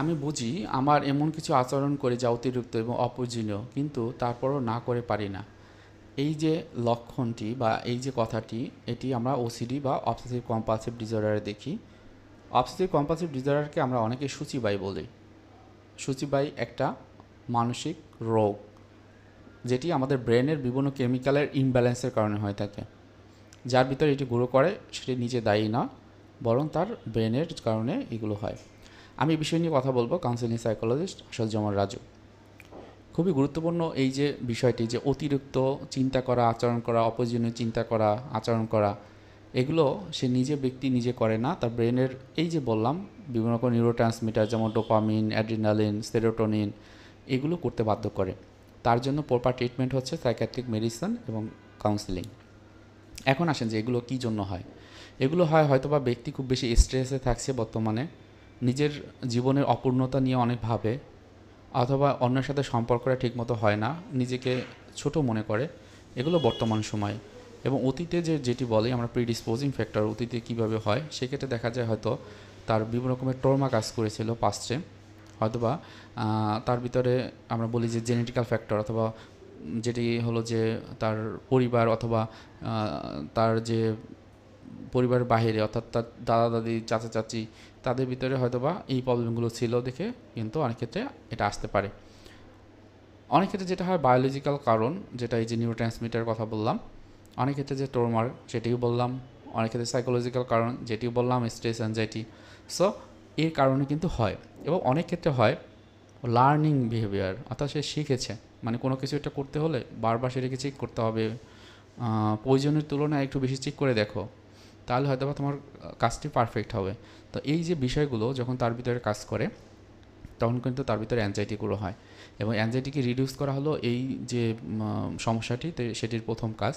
আমি বুঝি আমার এমন কিছু আচরণ করে যা অতিরিক্ত এবং অপ্রয়োজনীয় কিন্তু তারপরও না করে পারি না। এই যে লক্ষণটি বা এই যে কথাটি, এটি আমরা ওসিডি বা অবসেসিভ কম্পালসিভ ডিসঅর্ডারে দেখি। অবসেসিভ কম্পালসিভ ডিসঅর্ডারকে আমরা অনেকে সূচিবাই বলি। সূচিবাই একটা মানসিক রোগ, যেটি আমাদের ব্রেনের বিভিন্ন কেমিক্যালের ইমব্যালেন্সের কারণে হয়ে থাকে। যার ভিতরে এটি গ্রো করে, সেটি নিজে দায়ী না, বরং তার ব্রেনের কারণে এগুলো হয়। আমি বিষয় নিয়ে কথা বলব কাউন্সিলিং সাইকোলজিস্ট আসাদুজ্জামান রাজু। খুবই গুরুত্বপূর্ণ এই যে বিষয়টি যে অতিরিক্ত চিন্তা করা, আচরণ করা, অপ্রয়োজনীয় চিন্তা করা, আচরণ করা, এগুলো সে নিজে ব্যক্তি নিজে করে না, তার ব্রেনের এই যে বললাম, বিভিন্ন রকম নিউরো ট্রান্সমিটার যেমন ডোপামিন অ্যাড্রিনালিন সেরোটোনিন এগুলো করতে বাধ্য করে। তার জন্য প্রপার ট্রিটমেন্ট হচ্ছে সাইকিয়াট্রিক মেডিসিন এবং কাউন্সিলিং এখন আসেন যে এগুলো কী জন্য হয়? এগুলো হয় হয়তোবা ব্যক্তি খুব বেশি স্ট্রেসে থাকছে বর্তমানে। নিজের জীবনের অপূর্ণতা নিয়ে অনেক ভাবে, অথবা অন্যের সাথে সম্পর্কটা ঠিকমতো হয় না, নিজেকে ছোট মনে করে, এগুলো বর্তমান সময়। এবং অতীতে যে যেটি বলে আমরা প্রিডিসপোজিং ফ্যাক্টর অতীতে কীভাবে হয়, সেক্ষেত্রে দেখা যায় হয়তো তার বিভিন্ন রকমের টর্মা কাজ করেছিল পাস্টে হয়তোবা তার ভিতরে আমরা বলি যে জেনেটিক্যাল ফ্যাক্টর অথবা যেটি হলো যে তার পরিবার অথবা তার যে পরিবারের বাইরে অর্থাৎ তার দাদা, দাদি, চাচা, চাচি, তাদের ভিতরে হয়তো বা এই প্রবলেমগুলো ছিল দেখে কিন্তু অনেক ক্ষেত্রে এটা আসতে পারে। অনেক ক্ষেত্রে যেটা হয় বায়োলজিক্যাল কারণ, যেটা এই যে নিউরো ট্রান্সমিটার কথা বললাম, অনেক ক্ষেত্রে যে টোরমার সেটিও বললাম। অনেক ক্ষেত্রে সাইকোলজিক্যাল কারণ, যেটিও বললাম স্ট্রেস অ্যাংজাইটি সো এর কারণে কিন্তু হয় এবং অনেক ক্ষেত্রে হয় লার্নিং বিহেভিয়ার অর্থাৎ সে শিখেছে। মানে কোনো কিছু একটা করতে হলে বারবার সেটাকে চেক করতে হবে। প্রয়োজনের তুলনায় একটু বেশি চেক করে দেখো। তাহলে হয়তো বা তোমার কাজটি পারফেক্ট হবে। তো এই যে বিষয়গুলো যখন তার ভিতরে কাজ করে, তখন কিন্তু তার ভিতরে অ্যাংজাইটিগুলো হয়। এবং অ্যাংজাইটিকে রিডিউস করা হলো এই যে সমস্যাটি সেটির প্রথম কাজ।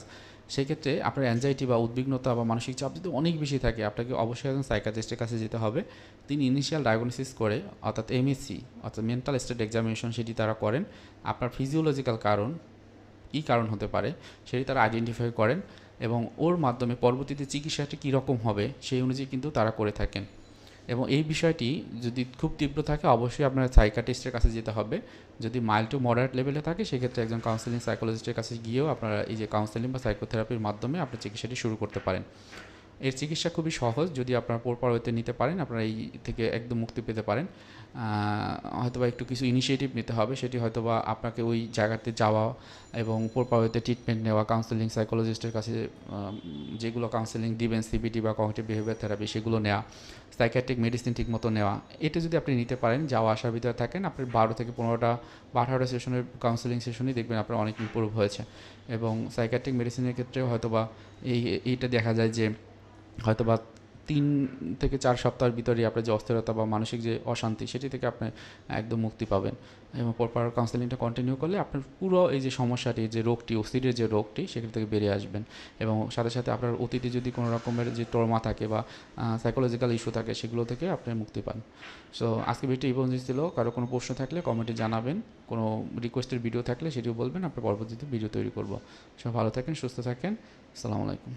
সেক্ষেত্রে আপনার অ্যাংজাইটি বা উদ্বিগ্নতা বা মানসিক চাপ যদি অনেক বেশি থাকে, আপনাকে অবশ্যই একজন সাইকাটিস্টের কাছে যেতে হবে। তিনি ইনিশিয়াল ডায়াগনোসিস করে, অর্থাৎ এমএসসি অর্থাৎ মেন্টাল স্টেট এক্সামিনেশন সেটি তারা করেন। আপনার ফিজিওলজিক্যাল কারণ কী কারণ হতে পারে, সেটি তারা আইডেন্টিফাই করেন। এবং ওর মাধ্যমে পরবর্তীতে চিকিৎসাটি কীরকম হবে সেই অনুযায়ী কিন্তু তারা করে থাকেন। এবং এই বিষয়টি যদি খুব তীব্র থাকে, অবশ্যই আপনার সাইকাটিস্টের কাছে যেতে হবে। যদি মাইল্ড টু মডারেট লেভেলে থাকে, সেক্ষেত্রে একজন কাউন্সিলিং সাইকোলজিস্টের কাছে গিয়েও আপনারা এই যে কাউন্সিলিং বা সাইকোথেরাপির মাধ্যমে আপনার চিকিৎসাটি শুরু করতে পারেন। এর চিকিৎসা খুবই সহজ, যদি আপনারা পরপরতে নিতে পারেন, আপনারা এই থেকে একদম মুক্তি পেতে পারেন। হয়তোবা একটু কিছু ইনিশিয়েটিভ নিতে হবে, সেটি হয়তোবা আপনাকে ওই জায়গাতে যাওয়া এবং পরপরতে ট্রিটমেন্ট নেওয়া কাউন্সিলিং সাইকোলজিস্টের কাছে যেগুলো কাউন্সিলিং দিবেন সিবিটি বা কগনিটিভ বিহেভিয়ার থেরাপি সেগুলো নেওয়া সাইকিয়াট্রিক মেডিসিন ঠিকমতো নেওয়া, এটা যদি আপনি নিতে পারেন, যাওয়া, আসার ভিতরে থাকেন, আপনি বারো থেকে পনেরোটা বা আঠারোটা সেশনের কাউন্সিলিং সেশনই দেখবেন আপনার অনেক ইম্প্রুভ হয়েছে। এবং সাইকিয়াট্রিক মেডিসিনের ক্ষেত্রেও হয়তোবা এই, এইটা দেখা যায় যে হয়তোবা তিন থেকে চার সপ্তাহের ভিতরে আপনার যে অস্থিরতা বা মানসিক যে অশান্তি, সেটি থেকে আপনি একদম মুক্তি পাবেন। এবং পরপর কাউন্সেলিংটা কন্টিনিউ করলে আপনার পুরো এই যে সমস্যাটি, যে রোগটি, অস্থিরের যে রোগটি, সেখান থেকে বেরিয়ে আসবেন। এবং সাথে সাথে আপনার অতীতে যদি কোনো রকমের যে টর্মা থাকে বা সাইকোলজিক্যাল ইস্যু থাকে, সেগুলো থেকে আপনি মুক্তি পান। সো আজকে ভিডিওটি এই পর্যন্ত ছিল। কারও কোনো প্রশ্ন থাকলে কমেন্টে জানাবেন। কোনো রিকোয়েস্টের ভিডিও থাকলে সেটিও বলবেন। আপনার পরবর্তীতে ভিডিও তৈরি করব। সব ভালো থাকেন, সুস্থ থাকেন। আসসালামু আলাইকুম।